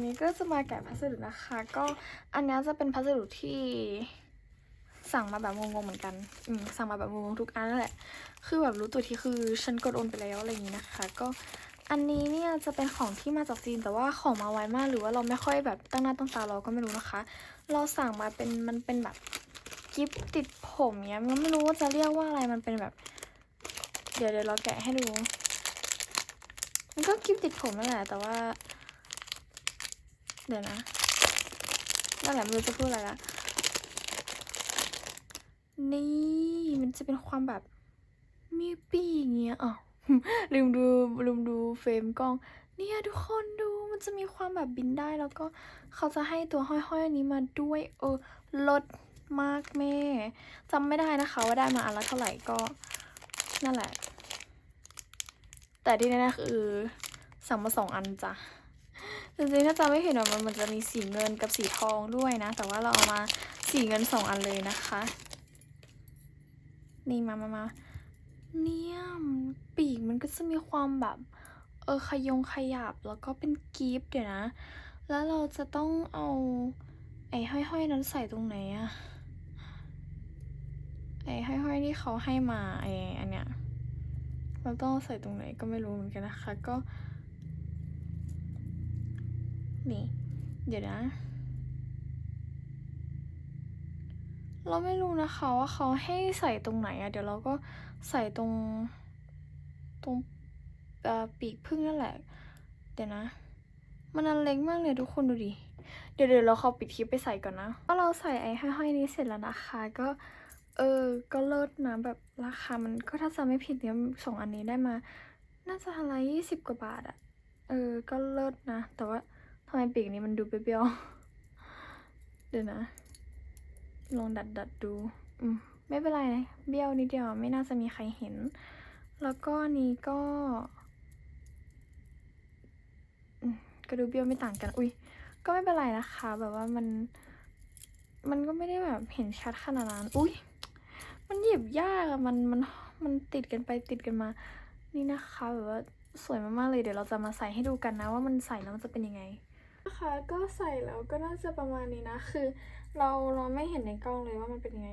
วันนี้ก็จะมาแกะพัสดุนะคะ ก็อันนี้จะเป็นพัสดุที่สั่งมาแบบงงๆเหมือนกัน อืมสั่งมาแบบงงๆทุกอันนั่นแหละ คือแบบรู้ตัวที่คือฉันกดโอนไปแล้วอะไรอย่างนี้นะคะ ก็อันนี้เนี่ยจะเป็นของที่มาจากจีนแต่ว่าของมาไวมากหรือว่าเราไม่ค่อยแบบตั้งหน้าตั้งตารอก็ไม่รู้นะคะ เราสั่งมาเป็นมันเป็นแบบกิฟต์ติดผมเนี้ยมันไม่รู้ว่าจะเรียกว่าอะไรมันเป็นแบบ เดี๋ยวเดี๋ยวเราแกะให้ดู มันก็กิฟติดผมนั่นแหละแต่ว่า เดี๋ยวนะนั่นแหละไม่รู้จะพูดอะไรละนี่มันจะเป็นความแบบมีปีกอย่างเงี้ยอ๋อลืมดูลืมดูเฟรมกล้อง เนี่ยทุกคนดูมันจะมีความแบบบินได้แล้วก็เขาจะให้ตัวห้อยๆอันนี้มาด้วยเออลดมากแม่จำไม่ได้นะคะว่าได้มาอันละเท่าไหร่ก็นั่นแหละ แต่ที่แน่ๆคือสั่งมาสองอันจ้ะ จริงๆถ้าจำไม่ผิดมันมันจะมีสีเงินกับสีทองด้วยนะ แต่ว่าเราเอามาสีเงินสองอันเลยนะคะ นี่มามามาเนี่ยปีกมันก็จะมีความแบบเออขยงขยับแล้วก็เป็นกีฟเดี๋ยวนะ แล้วเราจะต้องเอาไอ้ห้อยๆนั้นใส่ตรงไหนอะไอ้ห้อยๆที่เขาให้มาไอ้อันเนี้ยเราต้องใส่ตรงไหนก็ไม่รู้เหมือนกันนะคะ ก็ นี่ เดี๋ยวนะ เราไม่รู้นะคะว่าเขาให้ใส่ตรงไหนอะเดี๋ยวเราก็ใส่ตรง ตรงปีกพึ่งนั่นแหละ เดี๋ยวนะ มันอันเล็กมากเลยทุกคนดูดิ เดี๋ยวเดี๋ยวเราขอปิดคลิปไปใส่ก่อนนะก็เราใส่ไอ้ห้อยๆนี้เสร็จแล้วนะคะ ก็เออ ก็เลิศนะแบบราคา มันก็ถ้าจำไม่ผิดเนี่ยสองอันนี้ได้มา น่าจะอะไรยี่สิบกว่าบาทอะเออ ก็เลิศนะ แต่ว่า ทำไมปีกนี้มันดูเบี้ยวเดี๋ยวนะ ลองดัดดัดดู อืม ไม่เป็นไรนะเบี้ยวนิดเดียวไม่น่าจะมีใครเห็น แล้วก็นี้ก็ก็ดูเบี้ยวไม่ต่างกัน อุ้ย ก็ไม่เป็นไรนะคะ แบบว่ามัน มันก็ไม่ได้แบบเห็นชัดขนาดนั้น อุ้ย มันหยิบยากอะมัน มัน มันติดกันไปติดกันมา นี่นะคะ แบบว่าสวยมากๆเลย เดี๋ยวเราจะมาใส่ให้ดูกันนะ ว่ามันใส่แล้วมันจะเป็นยังไง นะคะ ก็ใส่แล้วก็น่าจะประมาณนี้นะ คือ เราเราไม่เห็นในกล้องเลยว่ามันเป็นยังไง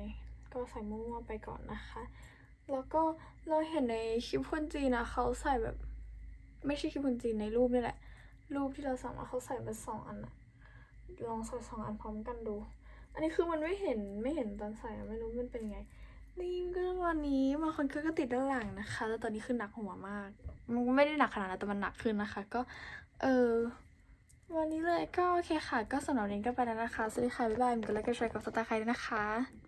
ก็ใส่มั่วๆไปก่อนนะคะ แล้วก็เราเห็นในคลิปคนจีนนะเขาใส่แบบ ไม่ใช่คลิปคนจีนในรูปนี่แหละ รูปที่เราสั่งมาเขาใส่มาสองอันอะลองใส่สองอันพร้อมกันดู อันนี้คือมันไม่เห็นไม่เห็นตอนใส่ไม่รู้มันเป็นยังไงนี่ก็วันนี้บางคนก็ก็ติดด้านหลังนะคะแต่ตอนนี้คือหนักหัวมาก มันไม่ได้หนักขนาดนั้นแต่มันหนักขึ้นนะคะ ก็ เออ วันนี้เลยก็โอเคค่ะ ก็สำหรับวันนี้ก็ไปแล้วนะคะ สวัสดีค่ะ บ๊ายบาย กดไลค์กดแชร์กับสตาร์ใครด้วยนะคะ